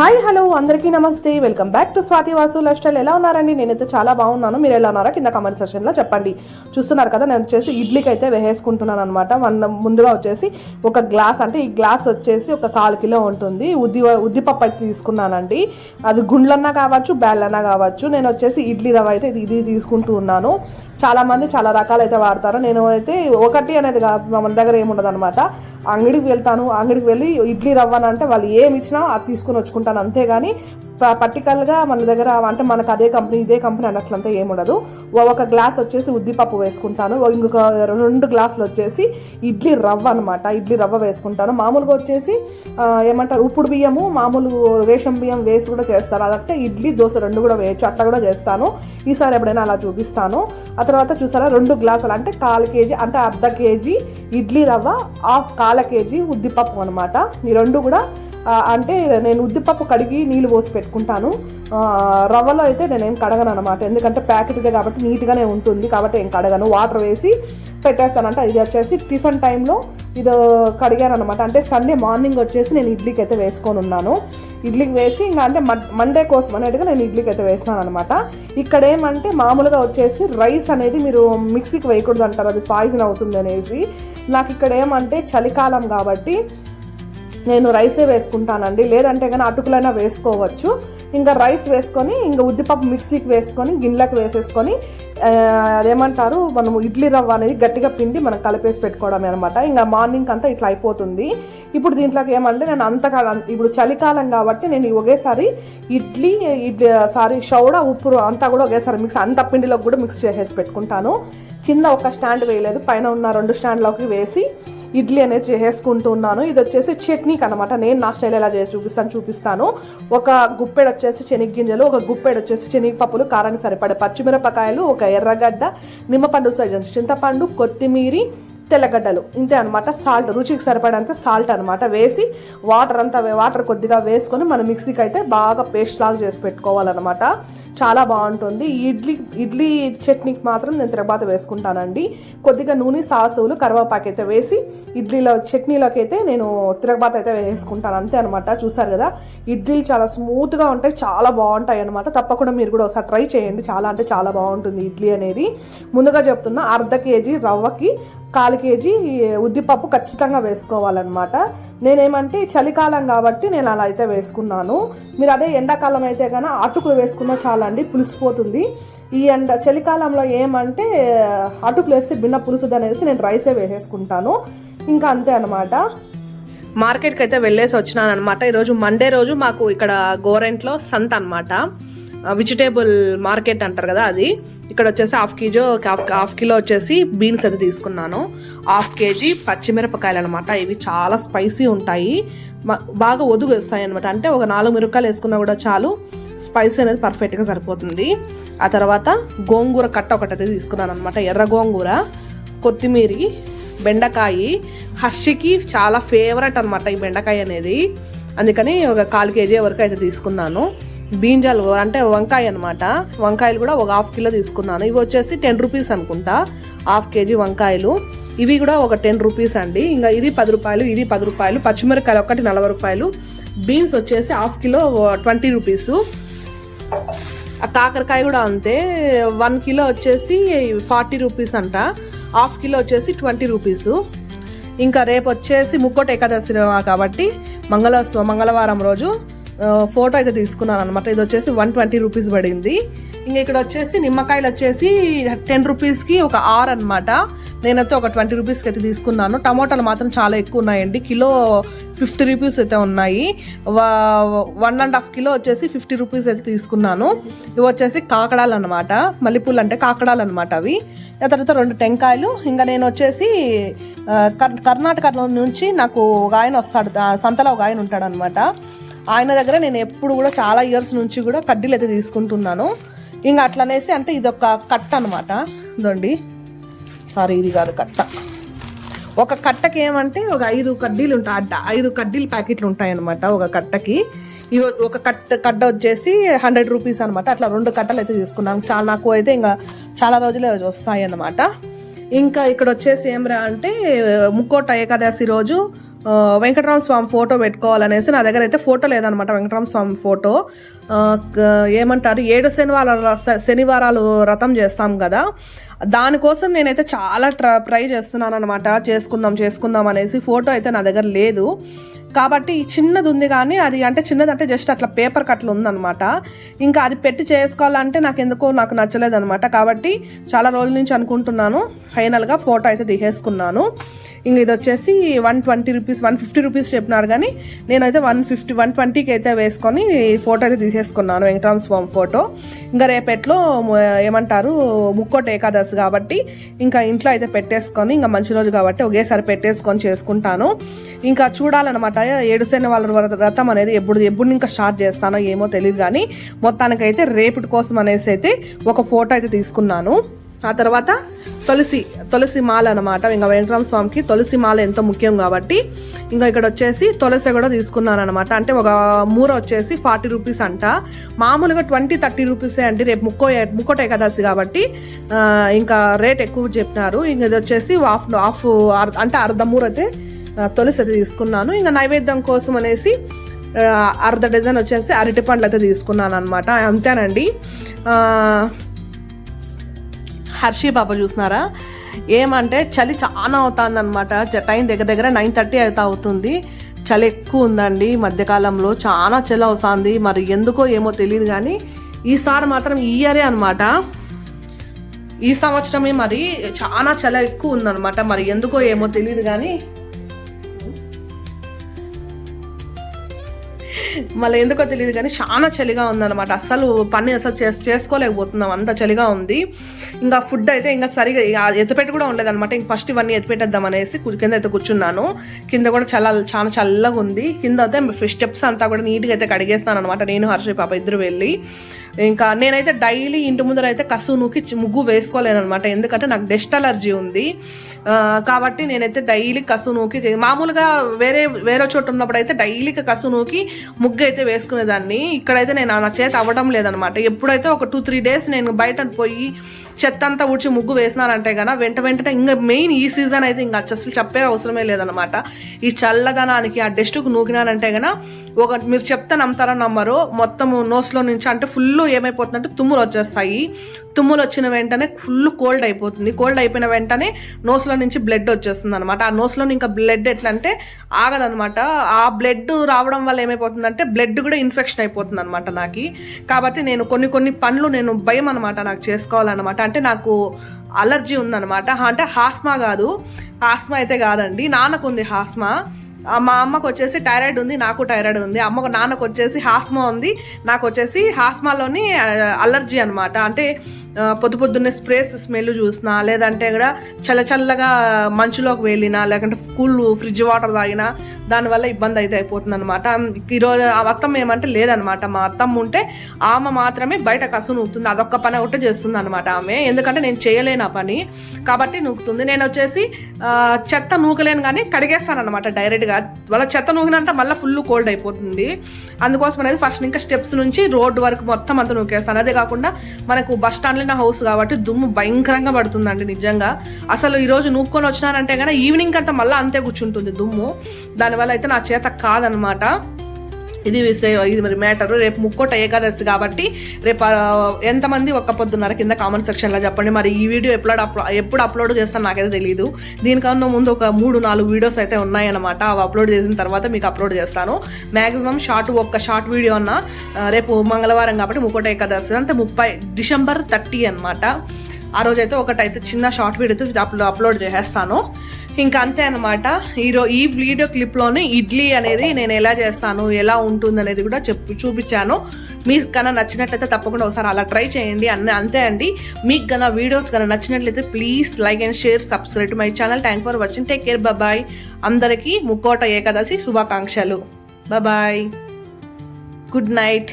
Hi hello అందరికీ నమస్తే. Welcome back to Swathi Vasu lifestyle. ఎలా ఉన్నారండి? నేనైతే చాలా బాగున్నాను. మీరు ఎలా ఉన్నారా కింద కమెంట్ సెక్షన్లో చెప్పండి. చూస్తున్నారు కదా నేను వచ్చేసి ఇడ్లీకి అయితే వేసేసుకుంటున్నాను అనమాట వన్ ముందుగా వచ్చేసి ఒక గ్లాస్ అంటే ఈ గ్లాస్ వచ్చేసి ఒక కాలు కిలో ఉంటుంది. ఉద్ది ఉద్దిపప్పు అయితే తీసుకున్నానండి. అది గుండ్లన్నా కావచ్చు బ్యాళ్ళన్నా కావచ్చు. నేను వచ్చేసి ఇడ్లీ రవ్వ అయితే ఇది ఇది తీసుకుంటూ ఉన్నాను. చాలామంది చాలా రకాలు అయితే వాడతారు. నేను అయితే ఒకటి అనేది కాదు మన దగ్గర ఏముండదు అనమాట అంగడికి వెళ్తాను. అంగడికి వెళ్ళి ఇడ్లీ రవ్వను అంటే వాళ్ళు ఏమి ఇచ్చినా అది తీసుకొని వచ్చుకుంటాను అంతేగాని పర్టికల్గా మన దగ్గర అంటే మనకు అదే కంపెనీ ఇదే కంపెనీ అన్నట్లంతా ఏముండదు. ఓ- ఒక గ్లాస్ వచ్చేసి ఉద్దిపప్పు వేసుకుంటాను. ఇంకొక రెండు గ్లాసులు వచ్చేసి ఇడ్లీ రవ్వ అనమాట ఇడ్లీ రవ్వ వేసుకుంటాను. మామూలుగా వచ్చేసి ఏమంటారు ఉప్పుడు బియ్యము మామూలు రేషన్ బియ్యం వేసి కూడా చేస్తారు. అదంటే ఇడ్లీ దోశ రెండు కూడా వేయచ్చు. అట్లా కూడా చేస్తాను. ఈసారి ఎప్పుడైనా అలా చూపిస్తాను. ఆ తర్వాత చూసారా రెండు గ్లాసులు అంటే కాల్ కేజీ అంటే అర్ధ కేజీ ఇడ్లీ రవ్వ హాఫ్ కాల కేజీ ఉద్దిపప్పు అనమాట ఈ రెండు కూడా అంటే నేను ఉద్దిపప్పు కడిగి నీళ్ళు పోసి పెట్టుకుంటాను. రవ్వలో అయితే నేనేం కడగను అనమాట ఎందుకంటే ప్యాకెట్దే కాబట్టి నీట్గానే ఉంటుంది కాబట్టి ఏం కడగను. వాటర్ వేసి పెట్టేస్తానంటే. ఇది వచ్చేసి టిఫిన్ టైంలో ఇది కడిగాను అనమాట అంటే సండే మార్నింగ్ వచ్చేసి నేను ఇడ్లీకి అయితే వేసుకొని ఉన్నాను. ఇడ్లీకి వేసి ఇంకా అంటే మండే కోసం అనేట్టుగా నేను ఇడ్లీకి అయితే వేస్తున్నాను అనమాట ఇక్కడ ఏమంటే మామూలుగా వచ్చేసి రైస్ అనేది మీరు మిక్సీకి వేయకూడదు అంటారు. అది పాయిజన్ అవుతుంది అనేసి. నాకు ఇక్కడ ఏమంటే చలికాలం కాబట్టి నేను రైసే వేసుకుంటానండి. లేదంటే కానీ అటుకులైనా వేసుకోవచ్చు. ఇంకా రైస్ వేసుకొని ఇంకా ఉద్దిపప్పు మిక్సీకి వేసుకొని గిన్నెలకు వేసేసుకొని అదేమంటారు మనం ఇడ్లీ రవ్వ అనేది గట్టిగా పిండి మనం కలిపేసి పెట్టుకోవడమే అనమాట ఇంకా మార్నింగ్ అంతా ఇట్లా అయిపోతుంది. ఇప్పుడు దీంట్లోకి ఏమంటే నేను అంతకాలం ఇప్పుడు చలికాలం కాబట్టి నేను ఒకేసారి ఇడ్లీ ఇడ్లీ సారీ షౌడ ఉప్పు అంతా కూడా ఒకేసారి మిక్స్ అంత పిండిలోకి కూడా మిక్స్ చేసేసి పెట్టుకుంటాను. కింద ఒక స్టాండ్ వేయలేదు పైన ఉన్న రెండు స్టాండ్లోకి వేసి ఇడ్లీ అనేది చేసేసుకుంటున్నాను ఇది వచ్చేసి చట్నీకి అనమాట నేను నా స్టైల్ ఎలా చేసి చూపిస్తాను చూపిస్తాను. ఒక గుప్పెడు వచ్చేసి శనగగింజలు ఒక గుప్పెడు వచ్చేసి శనగపప్పులు కారానికి సరిపడే పచ్చిమిరపకాయలు ఒక ఎర్రగడ్డ నిమ్మపండు సైజ్ చింతపండు కొత్తిమీరి తెల్లగడ్డలు. ఇంతే అనమాట సాల్ట్ రుచికి సరిపడంత సాల్ట్ అనమాట వేసి వాటర్ అంతా వాటర్ కొద్దిగా వేసుకొని మన మిక్సీకి అయితే బాగా పేస్ట్ లాగా చేసి పెట్టుకోవాలన్నమాట. చాలా బాగుంటుంది. ఈ ఇడ్లీ ఇడ్లీ చట్నీకి మాత్రం నేను తిరగబాత వేసుకుంటానండి. కొద్దిగా నూనె సాసులు కరివేపాకు అయితే వేసి ఇడ్లీలో చట్నీలోకి అయితే నేను తిరగబాత అయితే వేసుకుంటాను. అంతే అనమాట చూసారు కదా? ఇడ్లీలు చాలా స్మూత్గా ఉంటాయి. చాలా బాగుంటాయి అనమాట తప్పకుండా మీరు కూడా ఒకసారి ట్రై చేయండి. చాలా అంటే చాలా బాగుంటుంది ఇడ్లీ. అనేది ముందుగా చెప్తున్నా అర్ధ కేజీ రవ్వకి కాలు కేజీ ఉద్దిపప్పు ఖచ్చితంగా వేసుకోవాలన్నమాట. నేనేమంటే చలికాలం కాబట్టి నేను అలా అయితే వేసుకున్నాను. మీరు అదే ఎండాకాలం అయితే కనుక అటుకులు వేసుకున్నా చాలా అండి పులిసిపోతుంది. ఈ ఎండ చలికాలంలో ఏమంటే అటుకులు వేస్తే బిన్న పులుసుది అనేసి నేను రైసే వేసేసుకుంటాను. ఇంకా అంతే అనమాట మార్కెట్కి అయితే వెళ్ళేసి వచ్చినాను అనమాట ఈరోజు మండే రోజు మాకు ఇక్కడ గోరెంట్లో సంత అనమాట వెజిటేబుల్ మార్కెట్ అంటారు కదా అది. ఇక్కడ వచ్చేసి half KG half half kilo వచ్చేసి బీన్స్ అయితే తీసుకున్నాను. హాఫ్ కేజీ పచ్చిమిరపకాయలు అనమాట ఇవి చాలా స్పైసీ ఉంటాయి. బాగా ఒదుగు వేస్తాయి అనమాట అంటే ఒక నాలుగు మిరపకాయలు వేసుకున్నా కూడా చాలు స్పైసీ అనేది పర్ఫెక్ట్గా సరిపోతుంది. ఆ తర్వాత గోంగూర కట్ట ఒకటి అయితే తీసుకున్నాను అనమాట ఎర్ర గోంగూర కొత్తిమీరి బెండకాయ. హర్షికి చాలా ఫేవరెట్ అనమాట ఈ బెండకాయ అనేది. అందుకని ఒక కాలు కేజీ వరకు అయితే తీసుకున్నాను. బీంజాలు అంటే వంకాయ అనమాట వంకాయలు కూడా ఒక హాఫ్ కిలో తీసుకున్నాను. ఇవి వచ్చేసి టెన్ రూపీస్ అనుకుంటా. హాఫ్ కేజీ వంకాయలు. ఇవి కూడా ఒక టెన్ రూపీస్ అండి. ఇంకా ఇది పది రూపాయలు ఇది పది రూపాయలు పచ్చిమిరకాయలు ఒకటి నలభై రూపాయలు. బీన్స్ వచ్చేసి హాఫ్ కిలో ట్వంటీ రూపీస్. ఆ కాకరకాయ కూడా అంతే. వన్ కిలో వచ్చేసి ఫార్టీ రూపీస్ అంట. హాఫ్ కిలో వచ్చేసి ట్వంటీ రూపీస్. ఇంకా రేపు వచ్చేసి ముక్కోటి ఏకాదశి కాబట్టి మంగళ మంగళవారం రోజు ఫోటో అయితే తీసుకున్నాను అనమాట ఇది వచ్చేసి వన్ ట్వంటీ రూపీస్ పడింది. ఇంకా ఇక్కడ వచ్చేసి నిమ్మకాయలు వచ్చేసి టెన్ రూపీస్కి ఒక ఆర్ అనమాట నేనైతే ఒక ట్వంటీ రూపీస్కి అయితే తీసుకున్నాను. టమోటాలు మాత్రం చాలా ఎక్కువ ఉన్నాయండి. కిలో ఫిఫ్టీ రూపీస్ అయితే ఉన్నాయి. వన్ అండ్ హాఫ్ కిలో వచ్చేసి ఫిఫ్టీ రూపీస్ అయితే తీసుకున్నాను. ఇవి వచ్చేసి కాకడాలు అనమాట మల్లెపూలు అంటే కాకడాలు అనమాట అవి. ఆ తర్వాత రెండు టెంకాయలు. ఇంకా నేను వచ్చేసి కర్- కర్ణాటకలో నుంచి నాకు ఒక ఆయన వస్తాడు. సంతలో ఒక ఆయన ఉంటాడు అనమాట ఆయన దగ్గర నేను ఎప్పుడు కూడా చాలా ఇయర్స్ నుంచి కూడా కడ్డీలు అయితే తీసుకుంటున్నాను. ఇంకా అట్లనేసి అంటే ఇది ఒక కట్ట అనమాట ఇదండి సారీ ఇది కాదు కట్ట. ఒక కట్టకి ఏమంటే ఒక ఐదు కడ్డీలు ఉంటాయి ఐదు కడ్డీలు ప్యాకెట్లు ఉంటాయి అనమాట ఒక కట్టకి. ఇవి ఒక కట్ట కట్ట వచ్చేసి హండ్రెడ్ రూపీస్ అనమాట అట్లా రెండు కట్టలు అయితే తీసుకున్నాను చాలా నాకు అయితే ఇంకా చాలా రోజులే వస్తాయి అన్నమాట ఇంకా ఇక్కడ వచ్చేసి ఏమరా అంటే ముక్కోట ఏకాదశి రోజు వెంకటరామ స్వామి ఫోటో పెట్టుకోవాలనేసి నా దగ్గర అయితే ఫోటో లేదనమాట వెంకటరామ స్వామి ఫోటో. ఏమంటారు ఏడు శనివారాలు శనివారాలు రథం చేస్తాం కదా దానికోసం నేనైతే చాలా ట్ర ట్రై చేస్తున్నాను అనమాట చేసుకుందాం చేసుకుందాం అనేసి ఫోటో అయితే నా దగ్గర లేదు. కాబట్టి చిన్నది ఉంది కానీ అది అంటే చిన్నది అంటే జస్ట్ అట్లా పేపర్ కట్లు ఉందన్నమాట. ఇంకా అది పెట్టి చేసుకోవాలంటే నాకు ఎందుకో నాకు నచ్చలేదు అనమాట కాబట్టి చాలా రోజుల నుంచి అనుకుంటున్నాను. ఫైనల్గా ఫోటో అయితే దిగేసుకున్నాను ఇంక ఇది వచ్చేసి one twenty rupees one fifty rupees చెప్పినారు కానీ నేనైతే వన్ ఫిఫ్టీ వన్ ట్వంటీకి అయితే వేసుకొని ఫోటో అయితే తీసేసుకున్నాను వెంకటరామ స్వామి ఫోటో. ఇంకా రేపెట్లో ఏమంటారు ముక్కోటి ఏకాదశి కాబట్టి ఇంకా ఇంట్లో అయితే పెట్టేసుకొని ఇంకా మంచి రోజు కాబట్టి ఒకేసారి పెట్టేసుకొని చేసుకుంటాను. ఇంకా చూడాలన్నమాట ఏడు వాళ్ళ వ్రతం అనేది ఎప్పుడు ఎప్పుడు ఇంకా స్టార్ట్ చేస్తానో ఏమో తెలియదు కానీ మొత్తానికైతే రేపటి కోసం అనేసి అయితే ఒక ఫోటో అయితే తీసుకున్నాను. ఆ తర్వాత తులసి తులసి మాల అనమాట ఇంకా వెంకటరామ స్వామికి తులసి మాల ఎంతో ముఖ్యం కాబట్టి ఇంకా ఇక్కడ వచ్చేసి తులసి కూడా తీసుకున్నాను అనమాట అంటే ఒక మూర వచ్చేసి ఫార్టీ రూపీస్ అంట. మామూలుగా ట్వంటీ థర్టీ రూపీసే అండి. రేపు ముక్కో ముక్కోట ఏకాదశి కాబట్టి ఇంకా రేట్ ఎక్కువ చెప్పినారు. ఇంకా ఇది వచ్చేసి హాఫ్ హాఫ్ అంటే అర్ధ మూర అయితే తులసి అయితే తీసుకున్నాను. ఇంకా నైవేద్యం కోసం అనేసి అర్ధ డజన్ వచ్చేసి అరటి పండ్లు అయితే తీసుకున్నాను అనమాట అంతేనండి. హర్షీ హర్షి బాబా చూసినారా? ఏమంటే చలి చాలా అవుతుంది అనమాట టైం దగ్గర దగ్గర నైన్ థర్టీ అయితే అవుతుంది. చలి ఎక్కువ ఉందండి. మధ్యకాలంలో చాలా చలి అవుతుంది. మరి ఎందుకో ఏమో తెలియదు కానీ ఈసారి మాత్రం ఈ ఇయరే అనమాట ఈ సంవత్సరమే మరి చాలా చలి ఎక్కువ ఉందన్నమాట. మరి ఎందుకో ఏమో తెలియదు కానీ మళ్ళీ ఎందుకో తెలియదు కానీ చాలా చలిగా ఉందన్నమాట. అసలు పని అసలు చేస్ చేసుకోలేకపోతున్నాం. అంత చలిగా ఉంది. ఇంకా ఫుడ్ అయితే ఇంకా సరిగా ఇక ఎత్తిపెట్టి కూడా ఉండలేదన్నమాట. ఇంక ఫస్ట్ ఇవన్నీ ఎత్తిపెట్టేద్దాం అనేసి కింద అయితే కూర్చున్నాను. కింద కూడా చాలా చాలా చల్లగా ఉంది. కింద అయితే స్టెప్స్ అంతా కూడా నీట్గా అయితే కడిగేస్తాను అనమాట నేను హర్షి పాప ఇద్దరు వెళ్ళి. ఇంకా నేనైతే డైలీ ఇంటి ముందర అయితే కసు నూకి ముగ్గు వేసుకోలేను అనమాట ఎందుకంటే నాకు డస్ట్ అలర్జీ ఉంది. కాబట్టి నేనైతే డైలీ కసు నూకి మామూలుగా వేరే వేరే చోట ఉన్నప్పుడు అయితే డైలీ కసు నూకి ముగ్గు అయితే వేసుకునేదాన్ని. ఇక్కడైతే నేను నా చేత అవ్వడం లేదనమాట ఎప్పుడైతే ఒక టూ త్రీ డేస్ నేను బయట పోయి చెత్త అంతా ఊడ్చి ముగ్గు వేసినారంటే కదా వెంట వెంటనే ఇంకా మెయిన్ ఈ సీజన్ అయితే ఇంకా అసలు చెప్పే అవసరమే లేదనమాట ఈ చల్లదనానికి ఆ డస్ట్కు నూకినానంటే గన ఒక మీరు చెప్తే నమ్ముతారా నమ్మరు మొత్తం నోస్లో నుంచి అంటే ఫుల్ ఏమైపోతుందంటే తుమ్ములు వచ్చేస్తాయి. తుమ్ములు వచ్చిన వెంటనే ఫుల్ కోల్డ్ అయిపోతుంది. కోల్డ్ అయిపోయిన వెంటనే నోస్లో నుంచి బ్లడ్ వచ్చేస్తుంది అనమాట ఆ నోస్లో ఇంకా బ్లడ్ ఎట్లా అంటే ఆగదనమాట ఆ బ్లడ్ రావడం వల్ల ఏమైపోతుందంటే బ్లడ్ కూడా ఇన్ఫెక్షన్ అయిపోతుంది అనమాట నాకు. కాబట్టి నేను కొన్ని కొన్ని పనులు నేను భయం అనమాట నాకు చేసుకోవాలన్నమాట. అంటే నాకు అలర్జీ ఉందన్నమాట. అంటే హాస్మా కాదు. హాస్మా అయితే కాదండి. నాన్నకు ఉంది హాస్మా. మా అమ్మకు వచ్చేసి థైరాయిడ్ ఉంది నాకు థైరాయిడ్ ఉంది. అమ్మకు నాన్నకు వచ్చేసి హాస్మా ఉంది. నాకు వచ్చేసి హాస్మాలోని అలర్జీ అనమాట అంటే పొద్దు పొద్దున్నే స్ప్రేస్ స్మెల్ చూసినా లేదంటే కూడా చల్ల చల్లగా మంచులోకి వెళ్ళినా లేకుంటే కూల్ ఫ్రిడ్జ్ వాటర్ తాగినా దానివల్ల ఇబ్బంది అయితే అయిపోతుంది అనమాట ఈరోజు ఆ అత్తమ్మ ఏమంటే లేదనమాట మా అత్తమ్మ ఉంటే ఆమె మాత్రమే బయట కసు నూకుతుంది. అదొక్క పని ఒకటే చేస్తుంది అనమాట ఆమె. ఎందుకంటే నేను చేయలేను ఆ పని. కాబట్టి నూకుతుంది. నేను వచ్చేసి చెత్త నూకలేను కానీ కడిగేస్తాను అనమాట డైరెక్ట్గా వాళ్ళ చెత్త నూకినంటే మళ్ళీ ఫుల్ కోల్డ్ అయిపోతుంది. అందుకోసం అనేది ఫస్ట్ ఇంకా స్టెప్స్ నుంచి రోడ్డు వరకు మొత్తం అంతా నూకేస్తాను. అదే కాకుండా మనకు బస్ స్టాండ్లో నా హౌస్ కాబట్టి దుమ్ము భయంకరంగా పడుతుందండి నిజంగా. అసలు ఈ రోజు నూక్కొని వచ్చినానంటే కానీ ఈవినింగ్ అంతా మళ్ళీ అంతే కూర్చుంటుంది దుమ్ము. దానివల్ల అయితే నా చేత కాదనమాట. ఇది ఇది మరి మ్యాటర్. రేపు ముక్కోట ఏకాదశి కాబట్టి రేపు ఎంతమంది ఒక్క పొద్దున్నర కింద కామెంట్ సెక్షన్లో చెప్పండి. మరి ఈ వీడియో ఎప్పుడు అప్లో ఎప్పుడు అప్లోడ్ చేస్తాను నాకైతే తెలియదు దీనికన్నా ముందు ఒక మూడు నాలుగు వీడియోస్ అయితే ఉన్నాయన్నమాట. అవి అప్లోడ్ చేసిన తర్వాత మీకు అప్లోడ్ చేస్తాను. మ్యాక్సిమం షార్ట్ ఒక్క షార్ట్ వీడియో అన్న రేపు మంగళవారం కాబట్టి ముక్కోట ఏకాదశి అంటే ముప్పై డిసెంబర్ థర్టీ అనమాట ఆ రోజైతే ఒకటైతే చిన్న షార్ట్ వీడియో అప్లో అప్లోడ్ చేసేస్తాను. ఇంకా అంతే అనమాట ఈరో ఈ వీడియో క్లిప్లోనే ఇడ్లీ అనేది నేను ఎలా చేస్తాను ఎలా ఉంటుంది అనేది కూడా చెప్పు చూపించాను. మీకు కన్నా నచ్చినట్లయితే తప్పకుండా ఒకసారి అలా ట్రై చేయండి. అన్న అంతే అండి. మీకు కన్నా వీడియోస్ కన్నా నచ్చినట్లయితే please like and share subscribe to my channel. Thank for watching take care bye అందరికీ ముక్కోట ఏకాదశి శుభాకాంక్షలు. Bye good night